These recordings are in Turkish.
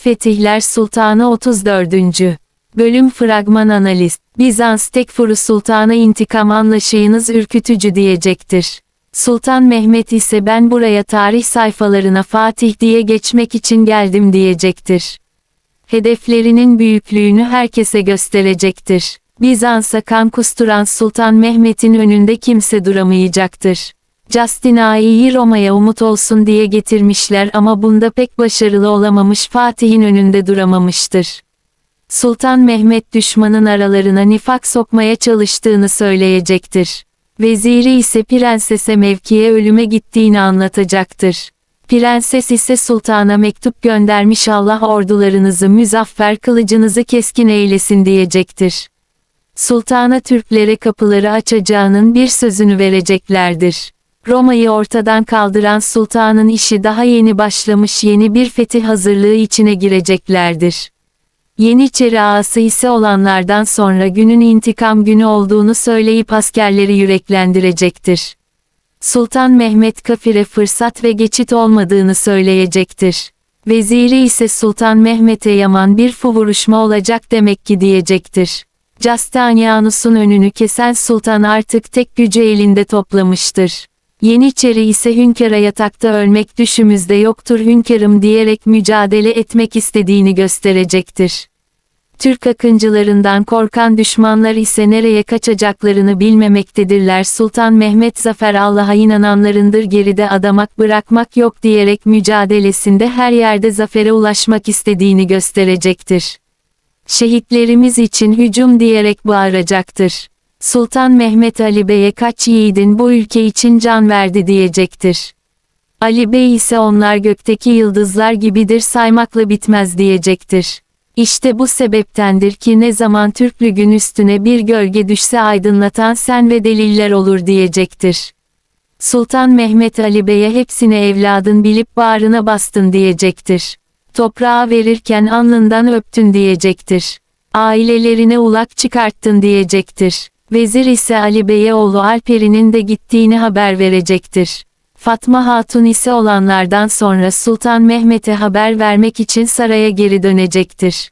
Fetihler Sultanı 34. Bölüm Fragman Analiz Bizans Tekfuru Sultan'a intikam anlaşıyınız ürkütücü diyecektir. Sultan Mehmet ise ben buraya tarih sayfalarına Fatih diye geçmek için geldim diyecektir. Hedeflerinin büyüklüğünü herkese gösterecektir. Bizans'a kan kusturan Sultan Mehmet'in önünde kimse duramayacaktır. Justinai'yi Roma'ya umut olsun diye getirmişler ama bunda pek başarılı olamamış Fatih'in önünde duramamıştır. Sultan Mehmet düşmanın aralarına nifak sokmaya çalıştığını söyleyecektir. Veziri ise prensese mevkiye ölüme gittiğini anlatacaktır. Prenses ise sultana mektup göndermiş Allah ordularınızı müzaffer kılıcınızı keskin eylesin diyecektir. Sultana Türklere kapıları açacağının bir sözünü vereceklerdir. Roma'yı ortadan kaldıran sultanın işi daha yeni başlamış yeni bir fetih hazırlığı içine gireceklerdir. Yeniçeri ağası ise olanlardan sonra günün intikam günü olduğunu söyleyip askerleri yüreklendirecektir. Sultan Mehmet Kafir'e fırsat ve geçit olmadığını söyleyecektir. Veziri ise Sultan Mehmet'e yaman bir vuruşma olacak demek ki diyecektir. Castanianus'un önünü kesen sultan artık tek gücü elinde toplamıştır. Yeniçeri ise hünkâra yatakta ölmek düşümüzde yoktur hünkârım diyerek mücadele etmek istediğini gösterecektir. Türk akıncılarından korkan düşmanlar ise nereye kaçacaklarını bilmemektedirler. Sultan Mehmet Zafer Allah'a inananlarındır geride adamak bırakmak yok diyerek mücadelesinde her yerde zafere ulaşmak istediğini gösterecektir. Şehitlerimiz için hücum diyerek bağıracaktır. Sultan Mehmet Ali Bey'e kaç yiğidin bu ülke için can verdi diyecektir. Ali Bey ise onlar gökteki yıldızlar gibidir saymakla bitmez diyecektir. İşte bu sebeptendir ki ne zaman Türklüğün üstüne bir gölge düşse aydınlatan sen ve deliller olur diyecektir. Sultan Mehmet Ali Bey'e hepsini evladın bilip bağrına bastın diyecektir. Toprağa verirken alnından öptün diyecektir. Ailelerine ulak çıkarttın diyecektir. Vezir ise Ali Bey'e oğlu Alper'inin de gittiğini haber verecektir. Fatma Hatun ise olanlardan sonra Sultan Mehmet'e haber vermek için saraya geri dönecektir.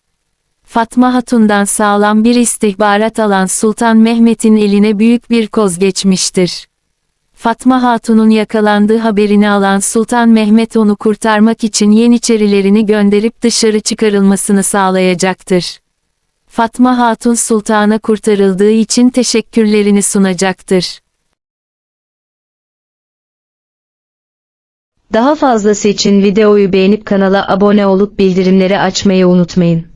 Fatma Hatun'dan sağlam bir istihbarat alan Sultan Mehmet'in eline büyük bir koz geçmiştir. Fatma Hatun'un yakalandığı haberini alan Sultan Mehmet onu kurtarmak için Yeniçerilerini gönderip dışarı çıkarılmasını sağlayacaktır. Fatma Hatun Sultan'a kurtarıldığı için teşekkürlerini sunacaktır. Daha fazlası için videoyu beğenip kanala abone olup bildirimleri açmayı unutmayın.